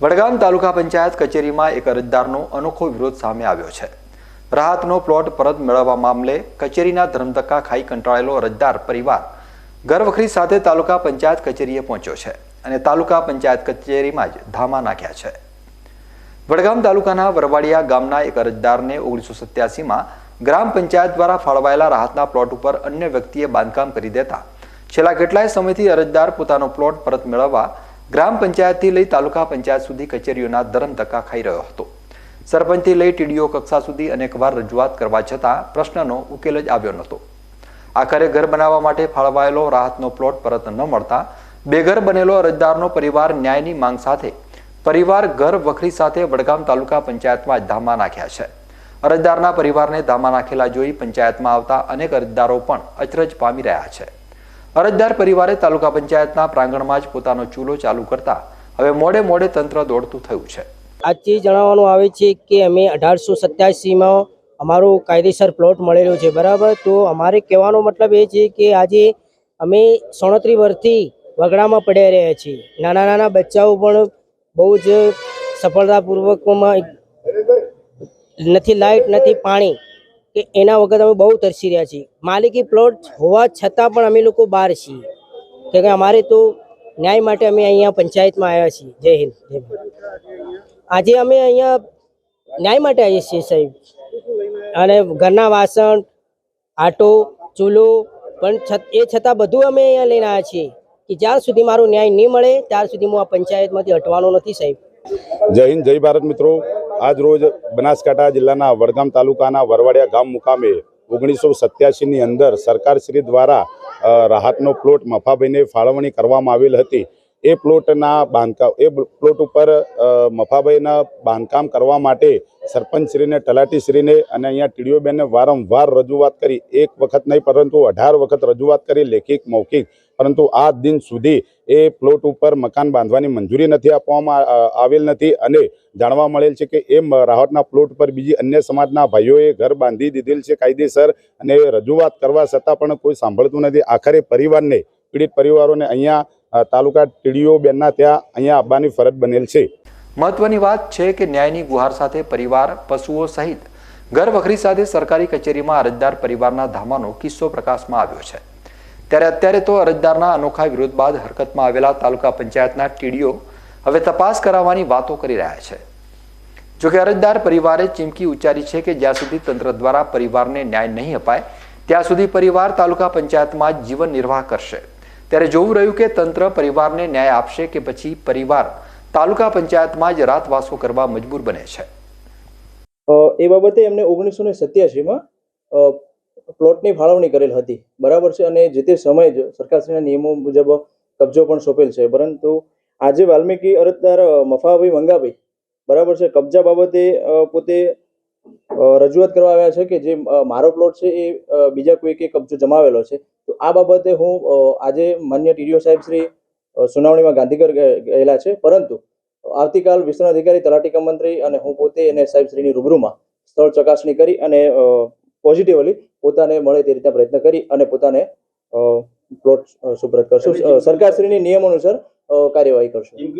વડગામ તાલુકા પંચાયત કચેરીમાં એક અરજદારનો અનોખો વિરોધ સામે આવ્યો છે. રાહતનો પ્લોટ પરત મેળવવા મામલે કચેરીના ધર્મધક્કા ખાઈ કંટાળેલો અરજદાર પરિવાર ઘરવખરી સાથે તાલુકા પંચાયત કચેરીએ પહોંચ્યો છે અને તાલુકા પંચાયત કચેરીમાં જ ધામા નાખ્યા છે. વડગામ તાલુકાના વરવાડિયા ગામના એક અરજદારને ઓગણીસો સત્યાસીમાં ગ્રામ પંચાયત દ્વારા ફાળવાયેલા રાહતના પ્લોટ ઉપર અન્ય વ્યક્તિએ બાંધકામ કરી દેતા છેલ્લા કેટલાય સમયથી અરજદાર પોતાનો પ્લોટ પરત મેળવવા ગ્રામ પંચાયતથી લઈ તાલુકા પંચાયત સુધી કચેરીઓના ધરમ ધક્કા ખાઈ રહ્યો હતો. સરપંચથી લઈ ટીડીઓ કક્ષા સુધી અનેકવાર રજૂઆત કરવા છતાં પ્રશ્નનો ઉકેલ જ આવ્યો નહોતો. આખરે ઘર બનાવવા માટે ફાળવાયેલો રાહતનો પ્લોટ પરત ન મળતા બેઘર બનેલો અરજદારનો પરિવાર ન્યાયની માંગ સાથે પરિવાર ઘર વખરી સાથે વડગામ તાલુકા પંચાયતમાં ધામા નાખ્યા છે. અરજદારના પરિવારને ધામા નાખેલા જોઈ પંચાયતમાં આવતા અનેક અરજદારો પણ અચરજ પામી રહ્યા છે. અરજદાર પરિવારે તાલુકા પંચાયતના પ્રાંગણમાં જ પોતાનો ચૂલો ચાલુ કરતા હવે મોડે મોડે તંત્ર દોડતું થયું છે. આજથી જણાવવાનું આવે છે કે અમે અઢારસો સત્યાસીમાં અમારો કાયદેસર પ્લોટ મળેલો છે, બરાબર? તો અમારે કહેવાનો મતલબ એ છે કે આજે અમે સોણત્રી વર્ષથી વગડામાં પડ્યા રહ્યા છીએ. નાના નાના બચ્ચાઓ પણ બહુ જ સફળતાપૂર્વકમાં નથી, લાઇટ નથી, પાણી કે એના વગર અમે બહુ તરસી રહ્યા છીએ. માલિકી પ્લોટ હોવા છતાં પણ અમે લોકો બહાર છીએ. કે અમારે તો ન્યાય માટે અમે અહીંયા પંચાયતમાં આવ્યા છીએ. જય હિન્દ જય હિન્દ આજે અમે અહીંયા ન્યાય માટે આવીએ છીએ સાહેબ. અને ઘરના વાસણ, આટો, ચૂલો, પણ એ છતાં બધું અમે અહીંયા લઈને આવ્યા છીએ કે જ્યાં સુધી મારો ન્યાય નહીં મળે ત્યાર સુધી હું આ પંચાયતમાંથી હટવાનો નથી સાહેબ. જય હિન્દ, જય ભારત મિત્રો. આજ રોજ બનાસકાંઠા જિલ્લાના વડગામ તાલુકાના વરવાડિયા ગામ મુકામે ઓગણીસો સત્યાસીની અંદર સરકારશ્રી દ્વારા રાહતનો પ્લોટ મફાભાઈને ફાળવણી કરવામાં આવેલ હતી. એ પ્લોટના બાંધકામ, એ પ્લોટ ઉપર મફાભાઈના બાંધકામ કરવા માટે સરપંચશ્રીને, તલાટીશ્રીને અને અહીંયા ટીડીઓબેનને વારંવાર રજૂઆત કરી. એક વખત નહીં, પરંતુ અઢાર વખત રજૂઆત કરી લેખિત મૌખિક. પરંતુ આ દિન સુધી એ પ્લોટ ઉપર મકાન બાંધવાની મંજૂરી નથી આપવામાં આવેલ નથી અને જાણવા મળેલ છે કે એ રાહતના પ્લોટ પર બીજી અન્ય સમાજના ભાઈઓએ ઘર બાંધી દીધેલ છે કાયદેસર અને રજૂઆત કરવા છતાં પણ કોઈ સાંભળતું નથી. આખરે પરિવારને, પીડિત પરિવારોને અહીંયા તાલુકા ટીડીઓ બેનના ત્યાં અહીંયા આવવાની ફરજ બનેલ છે. મહત્વની વાત છે કે ન્યાયની ગુહાર સાથે પરિવાર, પશુઓ સહિત ઘર વખરી સાથે સરકારી કચેરીમાં અરજદાર પરિવારના ધામાનો કિસ્સો પ્રકાશમાં આવ્યો છે. ત્યારે અત્યારે તો અરજદારના અનોખા વિરોધ બાદ હરકતમાં આવેલા તાલુકા પંચાયતના ટીડીઓ હવે તપાસ કરાવવાની વાતો કરી રહ્યા છે. જોકે અરજદાર પરિવારે ચીમકી ઉચ્ચારી છે કે જ્યાં સુધી તંત્ર દ્વારા પરિવારને ન્યાય નહીં અપાય, ત્યાં સુધી પરિવાર તાલુકા પંચાયતમાં જીવન નિર્વાહ કરશે. ત્યારે જોવું રહ્યું કે તંત્ર પરિવારને ન્યાય આપશે કે પછી પરિવાર તાલુકા પંચાયતમાં જ રાતવાસો કરવા મજબૂર બને છે. એ બાબતે એમને ઓગણીસો ને સત્યાસીમાં પ્લોટની ફાળવણી કરેલ હતી. બરાબર છે? અને જે તે સમયે જ સરકારશ્રીના નિયમો મુજબ કબજો પણ સોંપેલ છે. પરંતુ આજે વાલ્મીકી અરજદાર મફાભાઈ મંગાભાઈ, બરાબર છે? કબજા બાબતે પોતે રજૂઆત કરવા આવ્યા છે કે જે મારો પ્લોટ છે એ બીજા કોઈકે કબજો જમાવેલો છે. તો આ બાબતે હું આજે માન્ય ટીડીઓ સાહેબ શ્રી સુનાવણીમાં ગાંધીનગર ગયેલા છે. પરંતુ આવતીકાલ વિસ્તરણ અધિકારી તલાટી કમ મંત્રી અને હું પોતે અને સાહેબ શ્રીની રૂબરૂમાં સ્થળ ચકાસણી કરી અને પોઝિટિવલી પોતાને મળે તે રીતના પ્રયત્ન કરી અને પોતાને પ્લોટ સુપ્રત કરશું. સરકારશ્રીની નિયમ અનુસાર કાર્યવાહી કરશું.